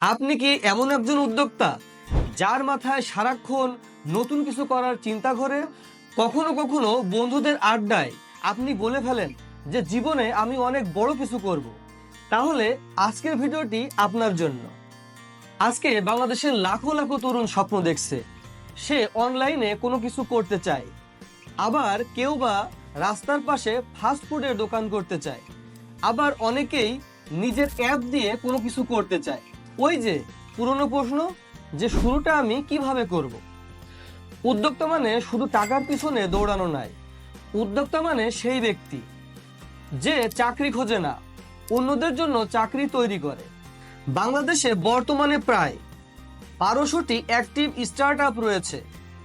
আপনি কি এমন একজন উদ্যোক্তা যার মাথায় সারাক্ষণ নতুন কিছু করার চিন্তা করে কখনো কখনো বন্ধুদের আড্ডায় আপনি বলে ফেলেন যে, জীবনে আমি অনেক বড় কিছু করব। তাহলে আজকের ভিডিওটি আপনার জন্য। আজকে বাংলাদেশের লাখো লাখো তরুণ স্বপ্ন দেখছে। সে অনলাইনে কোনো কিছু করতে চায়। আবার কেউ বা রাস্তার পাশে ফাস্টফুডের দোকান করতে চায়। আবার অনেকেই নিজের অ্যাপ দিয়ে কোনো কিছু করতে চায়। ওই যে পুরনো প্রশ্ন যে শুরুটা আমি কীভাবে করব। উদ্যোক্তা মানে শুধু টাকার পিছনে দৌড়ানো নাই উদ্যোক্তা মানে সেই ব্যক্তি যে চাকরি খোঁজে না, অন্যদের জন্য চাকরি তৈরি করে বাংলাদেশে বর্তমানে প্রায় বারোশোটি অ্যাক্টিভ স্টার্ট রয়েছে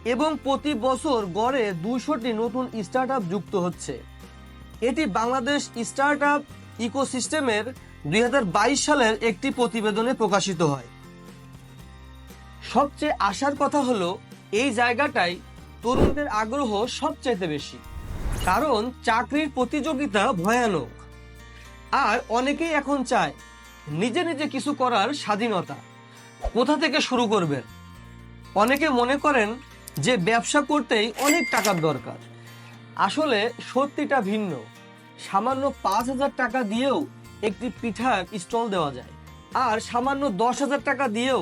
এবং প্রতি বছর গড়ে দুশোটি নতুন স্টার্ট যুক্ত হচ্ছে এটি বাংলাদেশ স্টার্ট আপ ইকোসিস্টেমের দুই হাজার বাইশ সালের একটি প্রতিবেদনে প্রকাশিত হয়। সবচেয়ে আসার কথা হলো, এই জায়গাটাই তরুণদের আগ্রহ সবচাইতে বেশি। কারণ চাকরির প্রতিযোগিতা ভয়ানক। আর অনেকেই এখন চায় নিজে নিজে কিছু করার স্বাধীনতা। কোথা থেকে শুরু করবেন? অনেকে মনে করেন যে ব্যবসা করতেই অনেক টাকার দরকার। আসলে সত্যিটা ভিন্ন। সামান্য পাঁচ হাজার টাকা দিয়েও একটি পিঠার স্টল দেওয়া যায়। আর সামান্য দশ হাজার টাকা দিয়েও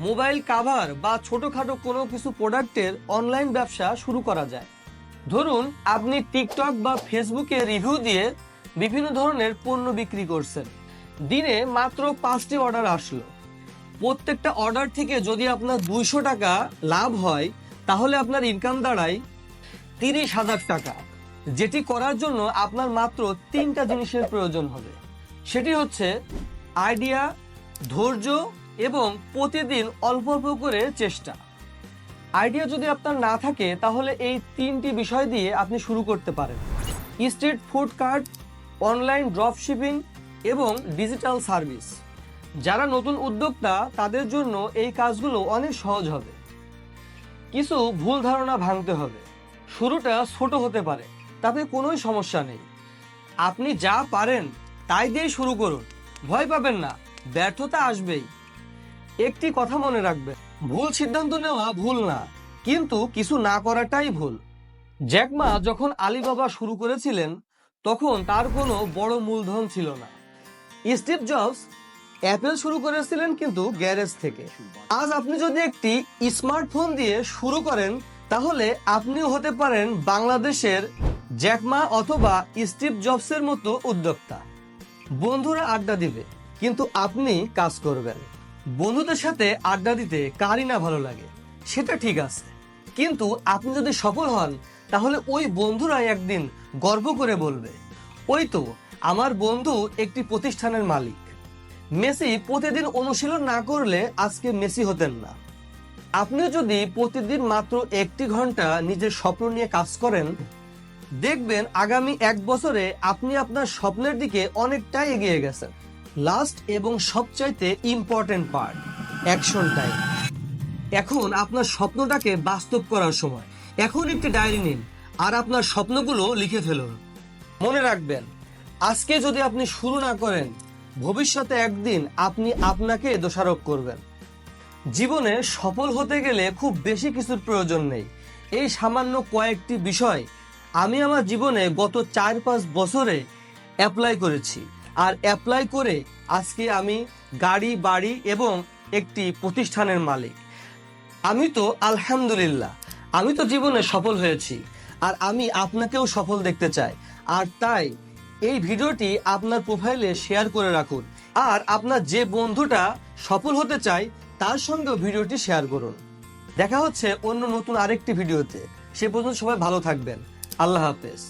মোবাইল কাভার বা ছোটখাটো কোনো কিছু প্রোডাক্টের অনলাইন ব্যবসা শুরু করা যায়। ধরুন, আপনি টিকটক বা ফেসবুকে রিভিউ দিয়ে বিভিন্ন ধরনের পণ্য বিক্রি করছেন। দিনে মাত্র পাঁচটি অর্ডার আসলো। প্রত্যেকটা অর্ডার থেকে যদি আপনার দুইশো টাকা লাভ হয়, তাহলে আপনার ইনকাম দাঁড়ায় তিরিশ হাজার টাকা, যেটি করার জন্য আপনার মাত্র তিনটা জিনিসের প্রয়োজন হবে। সেটি হচ্ছে আইডিয়া, ধৈর্য এবং প্রতিদিন অল্প অল্প করে চেষ্টা। আইডিয়া যদি আপনার না থাকে, তাহলে এই তিনটি বিষয় দিয়ে আপনি শুরু করতে পারেন। Street food cart, online dropshipping এবং ডিজিটাল সার্ভিস। যারা নতুন উদ্যোক্তা, তাদের জন্য এই কাজগুলো অনেক সহজ হবে। কিছু ভুল ধারণা ভাঙতে হবে। শুরুটা ছোট হতে পারে, তাতে কোনোই সমস্যা নেই। আপনি যা পারেন তাই দিয়ে শুরু করুন। ভয় পাবেন না, ব্যর্থতা আসবেই। একটি কথা মনে রাখবে ভুল সিদ্ধান্ত নেওয়া ভুল না, কিন্তু কিছু না করাটাই ভুল। জ্যাকমা যখন আলিবাবা শুরু করেছিলেন, তখন তার কোনো বড় মূলধন ছিল না। স্টিভ জবস অ্যাপেল শুরু করেছিলেন কিন্তু গ্যারেজ থেকে। আজ আপনি যদি একটি স্মার্টফোন দিয়ে শুরু করেন, তাহলে আপনিও হতে পারেন বাংলাদেশের জ্যাকমা অথবা স্টিভ জবসের মতো উদ্যোক্তা। বন্ধুরা আড্ডা দিবে, কিন্তু আপনি কাজ করবেন। বন্ধুদের সাথে আড্ডা দিতে কারই না ভালো লাগে, সেটা ঠিক আছে। কিন্তু আপনি যদি সফল হন, তাহলে ওই বন্ধুরাই একদিন গর্ব করে বলবে, ওই তো, আমার বন্ধু একটি প্রতিষ্ঠানের মালিক। মেসি প্রতিদিন অনুশীলন না করলে আজকে মেসি হতেন না। আপনি যদি প্রতিদিন মাত্র একটি ঘণ্টা নিজের স্বপ্ন নিয়ে কাজ করেন দেখবেন আগামী এক বছরে আপনি আপনার স্বপ্নের দিকে অনেকটাই এগিয়ে গেছেন। লাস্ট এবং সবচাইতে ইম্পর্টেন্ট পার্ট অ্যাকশন টাইম এখন আপনার স্বপ্নটাকে বাস্তব করার সময়। এখন একটি ডায়েরি নিন, আর আপনার স্বপ্নগুলো লিখে ফেলুন। মনে রাখবেন, আজকে যদি আপনি শুরু না করেন, ভবিষ্যতে একদিন আপনি আপনাকে দোষারোপ করবেন। জীবনে সফল হতে গেলে খুব বেশি কিছুর প্রয়োজন নেই। এই সামান্য কয়েকটি বিষয় আমি আমার জীবনে গত চার পাঁচ বছরে অ্যাপ্লাই করেছি। আর অ্যাপ্লাই করে আজকে আমি গাড়ি, বাড়ি এবং একটি প্রতিষ্ঠানের মালিক। আমি তো আলহামদুলিল্লাহ, আমি তো জীবনে সফল হয়েছি। আর আমি আপনাকেও সফল দেখতে চাই। আর তাই এই ভিডিওটি আপনার প্রোফাইলে শেয়ার করে রাখুন। আর আপনার যে বন্ধুটা সফল হতে চায়, তার সঙ্গেও ভিডিওটি শেয়ার করুন। দেখা হচ্ছে অন্য নতুন আরেকটি ভিডিওতে। সে পর্যন্ত সবাই ভালো থাকবেন। আল্লাহ হাফেজ।